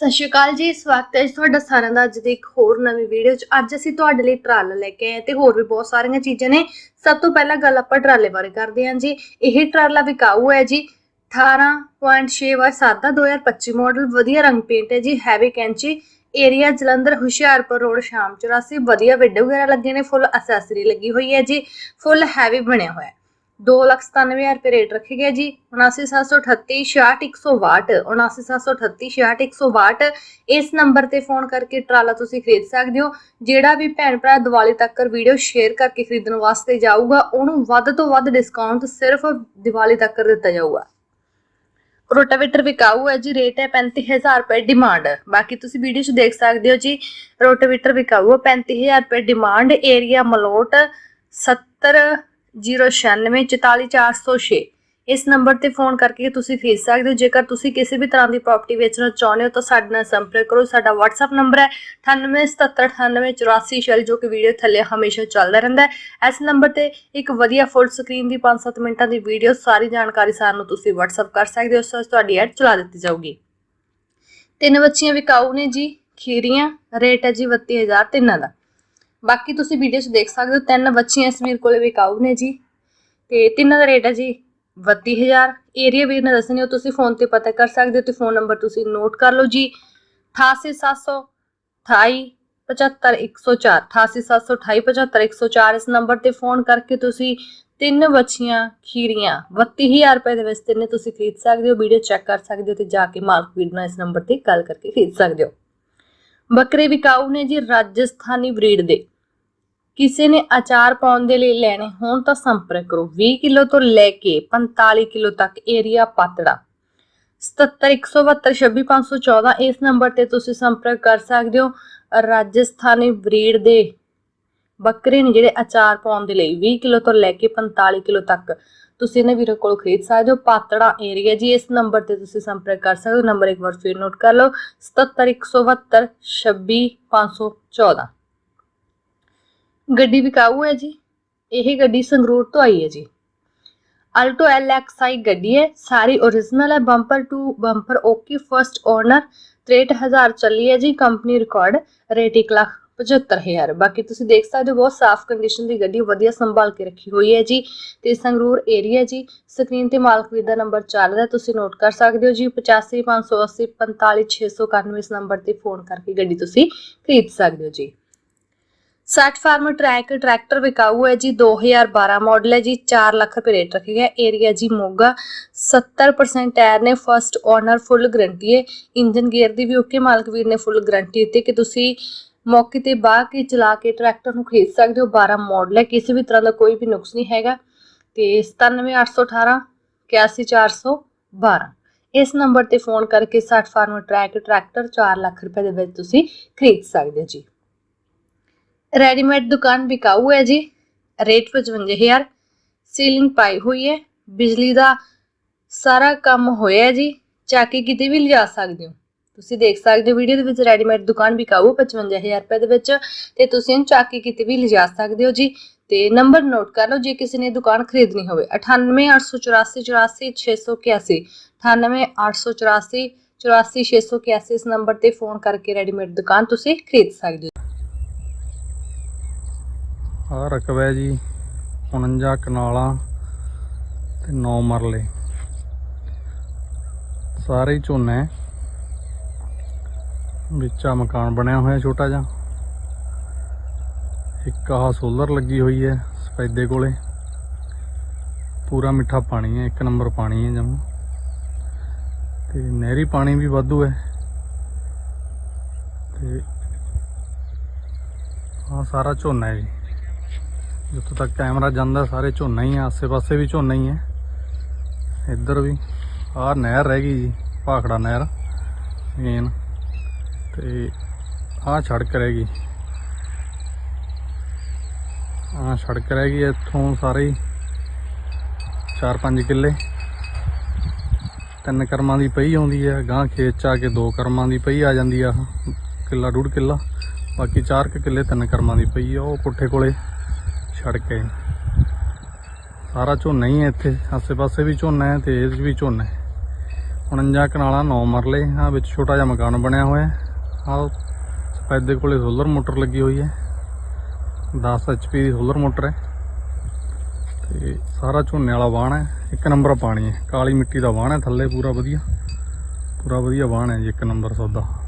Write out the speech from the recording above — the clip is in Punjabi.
ਸਤਿ ਸ਼੍ਰੀ ਅਕਾਲ ਜੀ, ਸਵਾਗਤ ਹੈ ਜੀ ਤੁਹਾਡਾ ਸਾਰਿਆਂ ਦਾ ਅੱਜ ਦੀ ਇੱਕ ਹੋਰ ਨਵੀਂ ਵੀਡੀਓ 'ਚ। ਅੱਜ ਅਸੀਂ ਤੁਹਾਡੇ ਲਈ ਟਰਾਲਾ ਲੈ ਕੇ ਆਏ ਹਾਂ ਤੇ ਹੋਰ ਵੀ ਬਹੁਤ ਸਾਰੀਆਂ ਚੀਜ਼ਾਂ ਨੇ। ਸਭ ਤੋਂ ਪਹਿਲਾਂ ਗੱਲ ਆਪਾਂ ਟਰਾਲੇ ਬਾਰੇ ਕਰਦੇ ਹਾਂ ਜੀ। ਇਹ ਟਰਾਲਾ ਵਿਕਾਊ ਹੈ ਜੀ 18.6 ਵਾਰ ਸਾਦਾ 2025 ਮਾਡਲ ਵਧੀਆ ਰੰਗ ਪੇਂਟ ਹੈ ਜੀ ਹੈਵੀ ਕੈਂਚੀ ਏਰੀਆ ਜਲੰਧਰ ਹੁਸ਼ਿਆਰਪੁਰ ਰੋਡ ਸ਼ਾਮ 84 ਵਧੀਆ ਵਿੰਡੋ ਵਗੈਰਾ ਲੱਗੇ ਨੇ ਫੁੱਲ ਅਸੈਸਰੀ ਲੱਗੀ ਹੋਈ ਹੈ ਜੀ ਫੁੱਲ ਹੈਵੀ ਬਣਿਆ ਹੋਇਆ 297000 ਰੁਪਏ ਰੇਟ ਰੱਖੇ ਗਏ ਜੀ 79738 66162 79738 66162 ਇਸ ਨੰਬਰ ਤੇ ਫੋਨ ਕਰਕੇ ਟਰਾਲਾ ਤੁਸੀਂ ਖਰੀਦ ਸਕਦੇ ਹੋ, ਜਿਹੜਾ ਵੀ ਭੈਣ ਭਰਾ ਦੀਵਾਲੀ ਤੱਕ ਵੀਡੀਓ ਸ਼ੇਅਰ ਕਰਕੇ ਖਰੀਦਣ ਵਾਸਤੇ ਜਾਊਗਾ, ਉਹਨੂੰ ਵੱਧ ਤੋਂ ਵੱਧ ਡਿਸਕਾਊਂਟ ਸਿਰਫ ਦੀਵਾਲੀ ਤੱਕ ਦਿੱਤਾ ਜਾਊਗਾ। ਰੋਟਾਵੇਟਰ ਵਿਕਾਊ ਹੈ ਜੀ ਰੇਟ ਹੈ 35000 ਰੁਪਏ ਡਿਮਾਂਡ ਬਾਕੀ ਤੁਸੀਂ ਵੀਡੀਓ 'ਚ ਦੇਖ ਸਕਦੇ ਹੋ ਜੀ, ਰੋਟਾਵੇਟਰ ਵਿਕਾਊ ਹੈ 35000 ਰੁਪਏ ਡਿਮਾਂਡ ਏਰੀਆ ਮਲੋਟ 70 096 44406 ਇਸ ਨੰਬਰ ਤੇ ਫੋਨ ਕਰਕੇ ਤੁਸੀਂ ਖਰੀਦ ਸਕਦੇ ਹੋ। ਜੇਕਰ ਤੁਸੀਂ ਕਿਸੇ ਵੀ ਤਰ੍ਹਾਂ ਦੀ ਪ੍ਰਾਪਰਟੀ ਵੇਚਣਾ ਚਾਹੁੰਦੇ ਹੋ ਤਾਂ ਸਾਡੇ ਨਾਲ ਸੰਪਰਕ ਕਰੋ। ਸਾਡਾ WhatsApp ਨੰਬਰ ਹੈ 9877988446 ਜੋ ਕਿ ਵੀਡੀਓ ਥੱਲੇ ਹਮੇਸ਼ਾ ਚੱਲਦਾ ਰਹਿੰਦਾ ਹੈ। ਇਸ ਨੰਬਰ ਤੇ ਇੱਕ ਵਧੀਆ ਫੁੱਲ ਸਕਰੀਨ ਦੀ 5-7 ਮਿੰਟਾਂ ਦੀ ਵੀਡੀਓ ਸਾਰੀ ਜਾਣਕਾਰੀ ਸਾਨੂੰ ਤੁਸੀਂ WhatsApp ਕਰ ਸਕਦੇ ਹੋ। ਉਸ ਵਿੱਚ ਤੁਹਾਡੀ ਐਡ ਚਲਾ ਦਿੱਤੀ ਜਾਊਗੀ। ਤਿੰਨ ਬੱਚੀਆਂ ਵਿਕਾਊ ਨੇ ਜੀ, ਖੀਰੀਆਂ। ਰੇਟ ਹੈ ਜੀ 32000 ਤਿੰਨਾਂ ਦਾ। ਬਾਕੀ ਤੁਸੀਂ ਵੀਡੀਓ 'ਚ ਦੇਖ ਸਕਦੇ ਹੋ, ਤਿੰਨ ਬੱਚੀਆਂ ਇਸ ਵੀਰ ਕੋਲੇ ਵਿਕਾਊ ਨੇ ਜੀ। ਤੇ ਤਿੰਨਾਂ ਦਾ ਰੇਟ ਹੈ ਜੀ 32000 ਏਰੀਆ ਵੀ ਇਹਨਾਂ ਦੱਸਣੀ ਹੋ ਤੁਸੀਂ ਫੋਨ ਤੇ ਪਤਾ ਕਰ ਸਕਦੇ ਹੋ ਤੇ ਫੋਨ ਨੰਬਰ ਤੁਸੀਂ ਨੋਟ ਕਰ ਲਓ ਜੀ। 88728 75104 88728 ਇਸ ਨੰਬਰ ਤੇ ਫੋਨ ਕਰਕੇ ਤੁਸੀਂ ਤਿੰਨ ਬੱਚੀਆਂ ਖੀਰੀਆਂ 32000 ਰੁਪਏ ਦੇ ਵਿੱਚ ਤਿੰਨੇ ਤੁਸੀਂ ਖਰੀਦ ਸਕਦੇ ਹੋ। ਵੀਡੀਓ ਚੈੱਕ ਕਰ ਸਕਦੇ ਹੋ ਤੇ ਜਾ ਕੇ ਮਾਲਕ ਵੀਰ ਨਾਲ ਇਸ ਨੰਬਰ ਤੇ ਗੱਲ ਕਰਕੇ ਖਰੀਦ ਸਕਦੇ ਹੋ। ਬੱਕਰੇ ਵਿਕਾਊ ਨੇ ਜੀ ਰਾਜਸਥਾਨੀ ਬਰੀਡ ਦੇ। ਕਿਸੇ ਨੇ ਅਚਾਰ ਪਾਉਣ ਦੇ ਲਈ ਲੈਣੇ ਹੋਣ ਤਾਂ ਸੰਪਰਕ ਕਰੋ। 20 ਕਿਲੋ ਤੋਂ ਲੈ ਕੇ 45 ਕਿਲੋ ਤੱਕ ਏਰੀਆ ਪਾਤੜਾ। 7717262514 ਇਸ ਨੰਬਰ ਤੇ ਤੁਸੀਂ ਸੰਪਰਕ ਕਰ ਸਕਦੇ ਹੋ ਰਾਜਸਥਾਨੀ ਬਰੀਡ ਦੇ ਬੱਕਰੇ ਨੇ ਜਿਹੜੇ ਅਚਾਰ ਪਾਉਣ ਦੇ ਲਈ 20 ਕਿਲੋ ਤੋਂ ਲੈ ਕੇ 45 ਕਿਲੋ ਤੱਕ ਤੁਸੀਂ ਇਹਨਾਂ ਵੀਰੋ ਕੋਲ ਖਰੀਦ ਸਕਦੇ ਹੋ। ਪਾਤੜਾ ਏਰੀਆ ਜੀ, ਇਸ ਨੰਬਰ ਤੇ ਤੁਸੀਂ ਸੰਪਰਕ ਕਰ ਸਕਦੇ ਹੋ। ਨੰਬਰ ਇੱਕ ਵਾਰ ਫਿਰ ਨੋਟ ਕਰ ਲਓ। 7717262514 ਗੱਡੀ ਵਿਕਾਊ ਹੈ ਜੀ। ਇਹ ਗੱਡੀ ਸੰਗਰੂਰ ਤੋਂ ਆਈ ਹੈ ਜੀ। ਅਲਟੋ LXi ਗੱਡੀ ਹੈ। ਸਾਰੀ origignal ਹੈ। Bumper to bumper okay first owner 63000 ਚੱਲੀ ਹੈ ਜੀ। ਕੰਪਨੀ ਰਿਕਾਰਡ ਰੇਟ 1 ਲੱਖ 75000 ਬਾਕੀ ਤੁਸੀਂ ਦੇਖ ਸਕਦੇ ਹੋ, ਬਹੁਤ ਸਾਫ਼ ਕੰਡੀਸ਼ਨ ਦੀ ਗੱਡੀ, ਵਧੀਆ ਸੰਭਾਲ ਕੇ ਰੱਖੀ ਹੋਈ ਹੈ ਜੀ। ਤੇ ਸੰਗਰੂਰ ਏਰੀਆ ਜੀ। ਸਕਰੀਨ ਤੇ ਮਾਲਕ ਵੀਰ ਦਾ ਨੰਬਰ ਚੱਲ ਰਿਹਾ, ਤੁਸੀਂ ਨੋਟ ਕਰ ਸਕਦੇ ਹੋ ਜੀ। 8558045691 ਇਸ ਨੰਬਰ ਤੇ ਫੋਨ ਕਰਕੇ ਗੱਡੀ ਤੁਸੀਂ ਖਰੀਦ ਸਕਦੇ ਹੋ ਜੀ। 60 ਫਾਰਮ ਟਰੈਕ, ਟਰੈਕਟਰ ਵਿਕਾਊ ਹੈ ਜੀ 2012 ਮਾਡਲ ਹੈ ਜੀ 4 ਲੱਖ ਰੁਪਏ ਰੇਟ ਰੱਖਿਆ ਗਿਆ ਏਰੀਆ ਜੀ ਮੋਗਾ 70% ਟਾਇਰ ਨੇ ਫਰਸਟ ਓਨਰ ਫੁੱਲ ਗਰੰਟੀ ਹੈ। ਇੰਜਨ ਗੇਅਰ ਦੀ ਵੀ ਓਕੇ ਮਾਲਕ ਵੀਰ ਨੇ ਫੁੱਲ ਗਰੰਟੀ ਦਿੱਤੀ ਕਿ ਤੁਸੀਂ ਮੌਕੇ ਤੇ ਬਾਹ ਕੇ ਚਲਾ ਕੇ ਟਰੈਕਟਰ ਨੂੰ ਖਰੀਦ ਸਕਦੇ ਹੋ। 12 ਮਾਡਲ ਹੈ, ਕਿਸੇ ਵੀ ਤਰ੍ਹਾਂ ਦਾ ਕੋਈ ਵੀ ਨੁਕਸ ਨਹੀਂ ਹੈਗਾ। ਤੇ 97818 81412 ਇਸ ਨੰਬਰ ਤੇ ਫੋਨ ਕਰਕੇ 60 ਫਾਰਮ ਟਰੈਕ, ਟਰੈਕਟਰ 4 ਲੱਖ ਰੁਪਏ ਦੇ ਵਿੱਚ ਤੁਸੀਂ ਖਰੀਦ ਸਕਦੇ ਹੋ ਜੀ। ਰੈਡੀਮੇਡ ਦੁਕਾਨ ਵਿਕਾਊ ਹੈ ਜੀ। ਰੇਟ 55000 ਸੀਲਿੰਗ ਪਾਈ ਹੋਈ ਹੈ। ਬਿਜਲੀ ਦਾ ਸਾਰਾ ਕੰਮ ਹੋਇਆ ਹੈ ਜੀ। ਚਾਕੀ ਕਿਤੇ ਵੀ ਲਿਜਾ ਸਕਦੇ ਹੋ। ਤੁਸੀਂ ਦੇਖ ਸਕਦੇ ਹੋ ਵੀਡੀਓ ਦੇ ਵਿੱਚ ਰੈਡੀਮੇਡ ਦੁਕਾਨ ਵਿਕਾਊ 55000 ਰੁਪਏ ਦੇ ਵਿੱਚ ਤੇ ਤੁਸੀਂ ਇਹਨੂੰ ਚਾਕੀ ਕਿਤੇ ਵੀ ਲਿਜਾ ਸਕਦੇ ਹੋ ਜੀ। ਤੇ ਨੰਬਰ ਨੋਟ ਕਰ ਲਓ, ਜੇ ਕਿਸੇ ਨੇ ਦੁਕਾਨ ਖਰੀਦਣੀ ਹੋਵੇ 9884844681 988484 84681 ਇਸ ਨੰਬਰ ਤੇ ਫੋਨ ਕਰਕੇ ਰੈਡੀਮੇਡ ਦੁਕਾਨ ਤੁਸੀਂ ਖਰੀਦ ਸਕਦੇ ਹੋ। ਆ ਰਕਬਾ ਹੈ ਜੀ 49 ਕਨਾਲਾਂ ਤੇ 9 ਮਰਲੇ। ਸਾਰੇ ਝੋਨਾ ਹੈ ਵਿੱਚ ਆ ਮਕਾਨ ਬਣਿਆ ਹੋਇਆ ਛੋਟਾ ਜਿਹਾ। ਇੱਕ ਆਹ ਸੋਲਰ ਲੱਗੀ ਹੋਈ ਹੈ ਸਫੈਦੇ ਕੋਲੇ। ਪੂਰਾ ਮਿੱਠਾ ਪਾਣੀ ਹੈ, ਇੱਕ ਨੰਬਰ ਪਾਣੀ ਹੈ ਜਮਾਂ। ਤੇ ਨਹਿਰੀ ਪਾਣੀ ਵੀ ਵਾਧੂ ਹੈ। ਤੇ ਆ ਸਾਰਾ ਝੋਨਾ ਹੈ ਜੀ। ਜਿੱਥੋਂ ਤੱਕ ਕੈਮਰਾ ਜਾਂਦਾ, ਸਾਰੇ ਝੋਨਾ ਹੀ ਆ, ਆਸੇ-ਪਾਸੇ ਵੀ ਝੋਨਾ ਹੀ ਹੈ ਇੱਧਰ ਵੀ, ਆਹ ਨਹਿਰ ਰਹਿ ਗਈ ਜੀ, ਭਾਖੜਾ ਨਹਿਰ ਮੇਨ ਤੇ ਆਹ ਸੜਕ ਰਹਿ ਗਈ। ਆਹ ਸੜਕ ਰਹਿ ਗਈ, ਇੱਥੋਂ ਸਾਰੇ ਹੀ 4-5 ਕਿੱਲੇ। ਤਿੰਨ ਕਰਮਾਂ ਦੀ ਪਈ ਆਉਂਦੀ ਹੈ ਗਾਂ ਖੇਤ ਚ ਆ ਕੇ ਦੋ ਕਰਮਾਂ ਦੀ ਪਈ ਆ ਜਾਂਦੀ ਆ ਕਿੱਲਾ ਡੂਢ ਕਿੱਲਾ। ਬਾਕੀ 4 ਕਿੱਲੇ ਤਿੰਨ ਕਰਮਾਂ ਦੀ ਪਈ ਆ, ਉਹ ਪੁੱਠੇ ਕੋਲੇ। ਸੜਕ ਕੇ। ਸਾਰਾ ਝੋਨਾ ਹੀ ਹੈ ਇੱਥੇ। ਆਸੇ ਪਾਸੇ ਵੀ ਝੋਨਾ ਹੈ ਤੇ ਇਹਦੇ 'ਚ ਵੀ ਝੋਨਾ ਹੈ। 49 ਕਨਾਲਾਂ 9 ਮਰਲੇ ਆ ਵਿੱਚ ਛੋਟਾ ਜਿਹਾ ਮਕਾਨ ਬਣਿਆ ਹੋਇਆ ਆ ਸਫੈਦੇ ਕੋਲੇ ਸੋਲਰ ਮੋਟਰ ਲੱਗੀ ਹੋਈ ਹੈ। 10 ਐਚਪੀ ਦੀ ਸੋਲਰ ਮੋਟਰ ਹੈ। ਤੇ ਸਾਰਾ ਝੋਨੇ ਵਾਲਾ ਵਾਹਣ ਹੈ। ਇੱਕ ਨੰਬਰ ਪਾਣੀ ਹੈ। ਕਾਲੀ ਮਿੱਟੀ ਦਾ ਵਾਹਣ ਹੈ। ਥੱਲੇ ਪੂਰਾ ਵਧੀਆ। ਪੂਰਾ ਵਧੀਆ ਵਾਹਣ ਹੈ ਜੀ, ਇੱਕ ਨੰਬਰ ਸੌਦਾ।